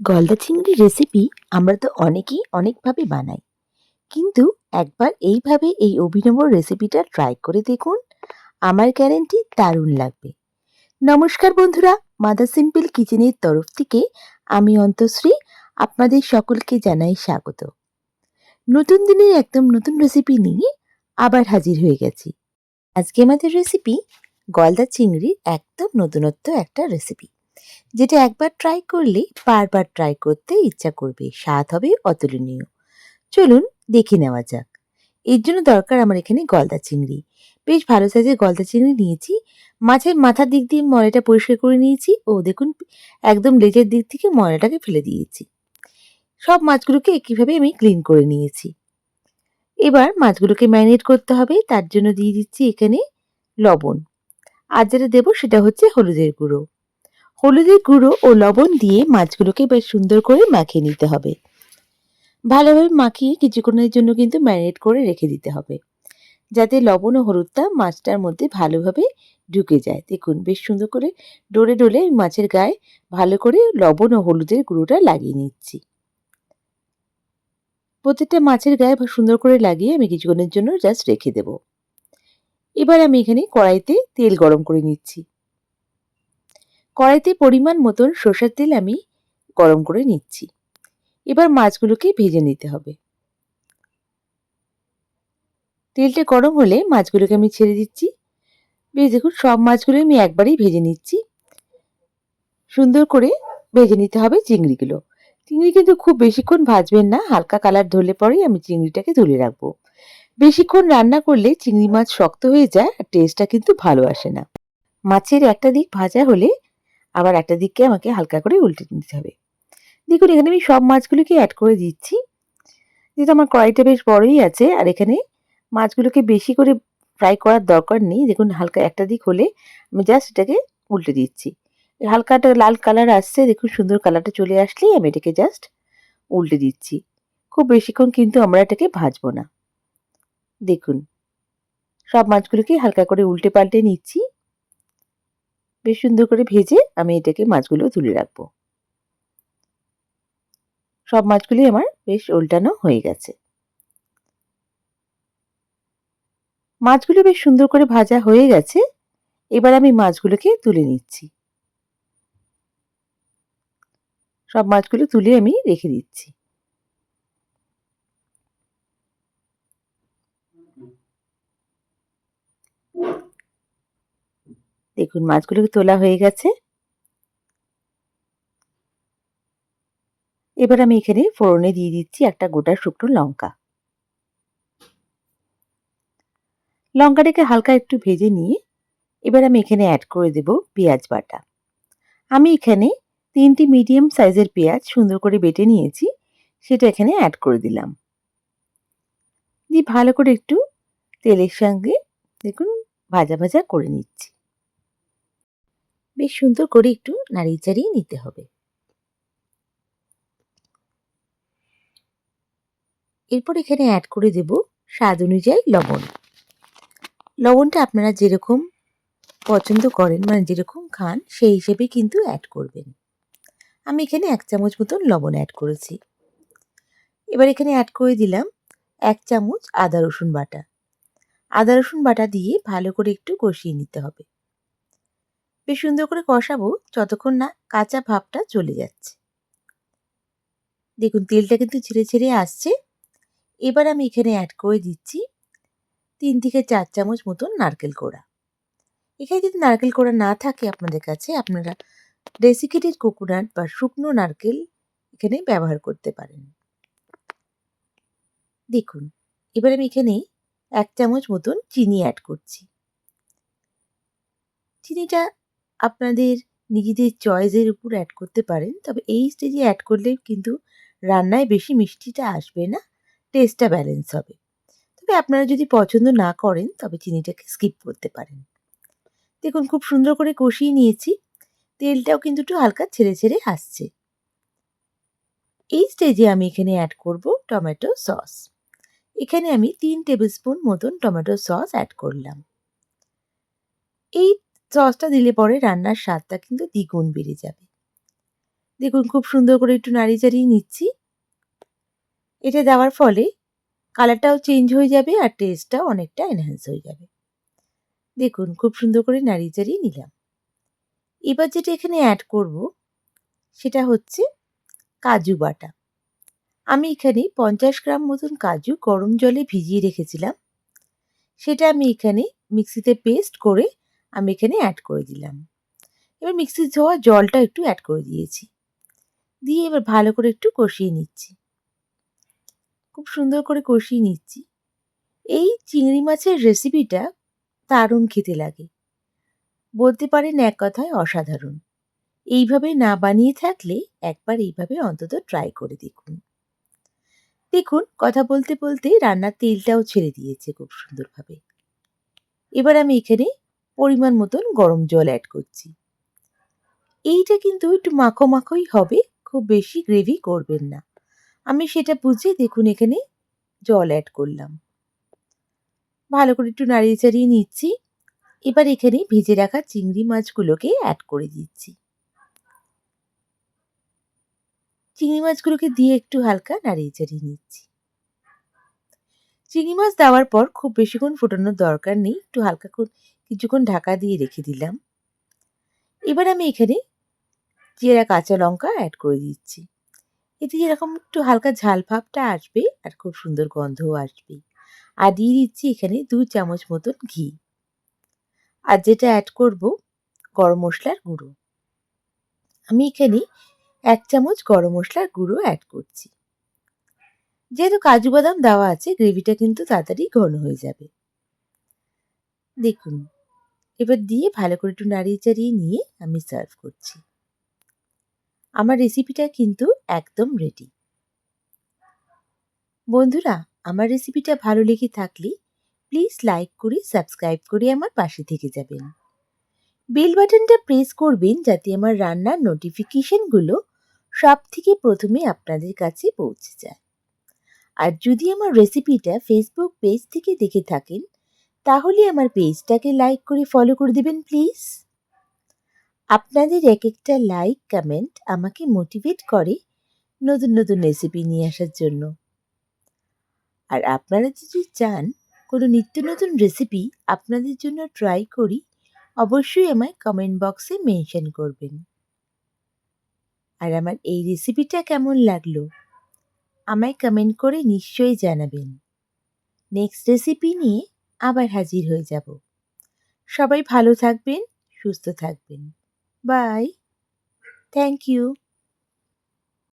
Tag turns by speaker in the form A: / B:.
A: গলদা চিংড়ির রেসিপি আমরা তো অনেকেই অনেকভাবে বানাই। কিন্তু একবার এইভাবে এই অভিনব রেসিপিটা ট্রাই করে দেখুন, আমার গ্যারেন্টি দারুণ লাগবে। নমস্কার বন্ধুরা মাদার সিম্পল কিচেনের তরফ থেকে আমি অন্তশ্রী আপনাদের সকলকে জানাই স্বাগত। নতুন দিনের একদম নতুন রেসিপি নিয়ে আবার হাজির হয়ে গেছি। আজকে আমাদের রেসিপি গলদা চিংড়ির একদম নতুনত্ব একটা রেসিপি যেটা একবার ট্রাই করলে বারবার ট্রাই করতে ইচ্ছা করবে, স্বাদ হবে অতুলনীয়। চলুন দেখে নেওয়া যাক। এর জন্য দরকার আমার এখানে গলদা চিংড়ি। বেশ ভালো সাইজের গলদা চিংড়ি নিয়েছি। মাছের মাথার দিক দিয়ে ময়লাটা পরিষ্কার করে নিয়েছি ও দেখুন একদম লেজের দিক থেকে ময়লাটাকে ফেলে দিয়েছি। সব মাছগুলোকে একইভাবে আমি ক্লিন করে নিয়েছি। এবার মাছগুলোকে ম্যারিনেট করতে হবে, তার জন্য দিয়ে দিচ্ছি এখানে লবণ। আর যেটা দেবো সেটা হচ্ছে হলুদের গুঁড়ো। হলুদের গুঁড়ো ও লবণ দিয়ে মাছগুলোকে বেশ সুন্দর করে মাখিয়ে নিতে হবে। ভালোভাবে মাখিয়ে কিছুক্ষণের জন্য কিন্তু ম্যারিনেট করে রেখে দিতে হবে। যাতে লবণ ও হলুদটা মাছটার মধ্যে ভালোভাবে ঢুকে যায়। দেখুন, বেশ সুন্দর করে ডোরে ডোলে মাছের গায়ে ভালো করে লবণ ও হলুদের গুঁড়োটা লাগিয়ে নিচ্ছি। প্রত্যেকটা মাছের গায়ে সুন্দর করে লাগিয়ে আমি কিছুক্ষণের জন্য জাস্ট রেখে দেব। এবার আমি এখানে কড়াইতে তেল গরম করে নিচ্ছি। কড়াইতে পরিমাণ মতন সর্ষের তেল আমি গরম করে নিচ্ছি। এবার মাছগুলোকে ভেজে নিতে হবে। তেলটা গরম হলে মাছগুলোকে আমি ছেড়ে দিচ্ছি। বেশ, দেখুন, সব মাছগুলো আমি একবারেই ভেজে নিচ্ছি। সুন্দর করে ভেজে নিতে হবে চিংড়িগুলো। চিংড়ি কিন্তু খুব বেশিক্ষণ ভাজবেন না, হালকা কালার ধরলে পরেই আমি চিংড়িটাকে তুলে রাখব। বেশিক্ষণ রান্না করলে চিংড়ি মাছ শক্ত হয়ে যায় আর টেস্টটা কিন্তু ভালো আসে না। মাছের একটা দিক ভাজা হলে আবার একটা দিককে আমাকে হালকা করে উল্টে নিতে হবে। দেখুন, এখানে আমি সব মাছগুলোকে অ্যাড করে দিচ্ছি। যেহেতু আমার কড়াইটা বেশ বড়ই আছে, আর এখানে মাছগুলোকে বেশি করে ফ্রাই করার দরকার নেই। দেখুন, হালকা একটা দিক হলে আমি জাস্ট এটাকে উল্টে দিচ্ছি। হালকা একটা লাল কালার আসছে, দেখুন, সুন্দর কালারটা চলে আসলেই আমি এটাকে জাস্ট উল্টে দিচ্ছি। খুব বেশিক্ষণ কিন্তু আমরা এটাকে ভাজবো না। দেখুন, সব মাছগুলোকে হালকা করে উল্টে পাল্টে নিচ্ছি। বেশ সুন্দর করে ভেজে আমি এটাকে মাছগুলো তুলে রাখব। সব মাছগুলি আমার বেশ উল্টানো হয়ে গেছে। মাছগুলো বেশ সুন্দর করে ভাজা হয়ে গেছে। এবার আমি মাছগুলোকে তুলে নিচ্ছি। সব মাছগুলো তুলে আমি রেখে দিচ্ছি। দেখুন মাছগুলোকে তোলা হয়ে গেছে? এবার আমি এখানে ফোড়নে দিয়ে দিচ্ছি একটা গোটা শুকনো লঙ্কা। লঙ্কাটাকে হালকা একটু ভেজে নিয়ে এবার আমি এখানে অ্যাড করে দেব পেঁয়াজ বাটা। আমি এখানে তিনটি মিডিয়াম সাইজের পেঁয়াজ সুন্দর করে বেটে নিয়েছি, সেটা এখানে অ্যাড করে দিলাম। দিয়ে ভালো করে একটু তেলের সঙ্গে দেখুন, ভাজা ভাজা করে নিচ্ছি। বেশ সুন্দর করে একটু নাড়িয়ে চাড়িয়ে নিতে হবে। এরপর এখানে অ্যাড করে দেব স্বাদ অনুযায়ী লবণ। লবণটা আপনারা যেরকম পছন্দ করেন মানে যেরকম খান, সেই হিসেবে কিন্তু অ্যাড করবেন। আমি এখানে এক চামচ মতন লবণ অ্যাড করেছি। এবার এখানে অ্যাড করে দিলাম এক চামচ আদা রসুন বাটা। আদা রসুন বাটা দিয়ে ভালো করে একটু কষিয়ে নিতে হবে। বেশ সুন্দর করে কষাবো যতক্ষণ না কাঁচা ভাবটা চলে যাচ্ছে। দেখুন, তেলটা কিন্তু ছেড়ে ছেড়ে আসছে। এবার আমি এখানে অ্যাড করে দিচ্ছি তিন থেকে চার চামচ মতন নারকেল কোড়া। এখানে যদি নারকেল কোড়া না থাকে আপনাদের কাছে, আপনারা ডেসিকেটেড কোকোনাট বা শুকনো নারকেল এখানে ব্যবহার করতে পারেন। দেখুন, এবার আমি এখানে এক চামচ মতন চিনি অ্যাড করছি। চিনিটা আপনাদের নিজেদের চয়েসের উপর অ্যাড করতে পারেন। তবে এই স্টেজে অ্যাড করলে কিন্তু রান্নায় বেশি মিষ্টিটা আসবে না টেস্টটা ব্যালেন্স হবে। তবে আপনারা যদি পছন্দ না করেন, তবে চিনিটাকে স্কিপ করতে পারেন। দেখুন, খুব সুন্দর করে কষিয়ে নিয়েছি। তেলটাও কিন্তু একটু হালকা ছেড়ে ছেড়ে আসছে। এই স্টেজে আমি এখানে অ্যাড করব টমেটো সস। এখানে আমি তিন টেবিল স্পুন মতন টমেটো সস অ্যাড করলাম। এই সসটা দিলে পরে রান্নার স্বাদটা কিন্তু দ্বিগুণ বেড়ে যাবে। দেখুন, খুব সুন্দর করে একটু নাড়ি চাড়িয়ে নিচ্ছি। এটা দেওয়ার ফলে কালারটাও চেঞ্জ হয়ে যাবে আর টেস্টটাও অনেকটা এনহ্যান্স হয়ে যাবে। দেখুন, খুব সুন্দর করে নাড়ি চাড়িয়ে নিলাম। এবার যেটা এখানে অ্যাড করব, সেটা হচ্ছে কাজু বাটা। আমি এখানে পঞ্চাশ গ্রাম মতন কাজু গরম জলে ভিজিয়ে রেখেছিলাম। সেটা আমি এখানে মিক্সিতে পেস্ট করে আমি এখানে অ্যাড করে দিলাম। এবার মিক্সির ধোয়া জলটা একটু অ্যাড করে দিয়েছি। দিয়ে এবার ভালো করে একটু কষিয়ে নিচ্ছি। খুব সুন্দর করে কষিয়ে নিচ্ছি। এই চিংড়ি মাছের রেসিপিটা দারুণ খেতে লাগে। বলতে পারেন এক কথায় অসাধারণ। এইভাবে না বানিয়ে থাকলে একবার এইভাবে অন্তত ট্রাই করে দেখুন। দেখুন, কথা বলতে বলতে রান্নার তেলটাও ছেড়ে দিয়েছে খুব সুন্দরভাবে। এবার আমি এখানে পরিমাণ মতন গরম জল অ্যাড করছি। এইটা কিন্তু একটু মাখো মাখোই হবে, খুব বেশি গ্রেভি করবেন না। আমি সেটা বুঝে দেখুন এখানে জল অ্যাড করলাম। ভালো করে একটু নাড়িয়ে চাড়িয়ে নিচ্ছি। এবার এখানে ভেজে রাখা চিংড়ি মাছগুলোকে অ্যাড করে দিচ্ছি। চিংড়ি মাছগুলোকে দিয়ে একটু হালকা নাড়িয়ে চাড়িয়ে নিচ্ছি। চিংড়ি মাছ দেওয়ার পর খুব বেশিক্ষণ ফোটানোর দরকার নেই, একটু হালকা কিছুক্ষণ ঢাকা দিয়ে রেখে দিলাম। এবার আমি এখানে জিরা কাঁচা লঙ্কা অ্যাড করে দিচ্ছি। এতে যেরকম একটু হালকা ঝাল ভাবটা আসবে আর খুব সুন্দর গন্ধও আসবে। আর দিয়ে দিচ্ছি এখানে দু চামচ মতন ঘি। আর যেটা অ্যাড করব, গরম মশলার গুঁড়ো। আমি এখানে এক চামচ গরম মশলার গুঁড়ো অ্যাড করছি। যেহেতু কাজু বাদাম দেওয়া আছে, গ্রেভিটা কিন্তু তাড়াতাড়ি ঘন হয়ে যাবে। দেখুন এবার দিয়ে ভালো করে একটু নাড়িয়ে চাড়িয়ে নিয়ে আমি সার্ভ করছি। আমার রেসিপিটা কিন্তু একদম রেডি বন্ধুরা, আমার রেসিপিটা ভালো লেগে থাকলে প্লিজ লাইক করে সাবস্ক্রাইব করে আমার পাশে থেকে যাবেন। বেল বাটনটা প্রেস করবেন যাতে আমার রান্নার নোটিফিকেশনগুলো সব থেকে প্রথমে আপনাদের কাছে পৌঁছে যায়। আর যদি আমার রেসিপিটা ফেসবুক পেজ থেকে দেখে থাকেন তাহলে আমার পেজটাকে লাইক করে ফলো করে দেবেন প্লিজ আপনাদের এক একটা লাইক কমেন্ট আমাকে মোটিভেট করে নতুন নতুন রেসিপি নিয়ে আসার জন্য। আর আপনারা যদি চান কোনো নিত্য নতুন রেসিপি আপনাদের জন্য ট্রাই করি, অবশ্যই আমায় কমেন্ট বক্সে মেনশন করবেন। আর আমার এই রেসিপিটা কেমন লাগল, আমায় কমেন্ট করে নিশ্চয়ই জানাবেন। নেক্সট রেসিপি নিয়ে আবার হাজির হয়ে যাব। সবাই ভালো থাকবেন সুস্থ থাকবেন। Bye thank you